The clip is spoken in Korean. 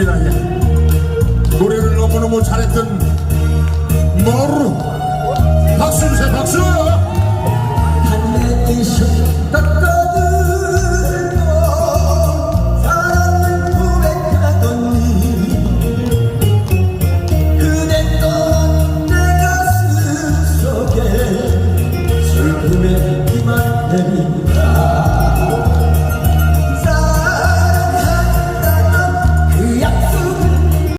좋습니다. 예. 노래를 너무너무 잘했던 머루 박수 주세요 박수 Amen.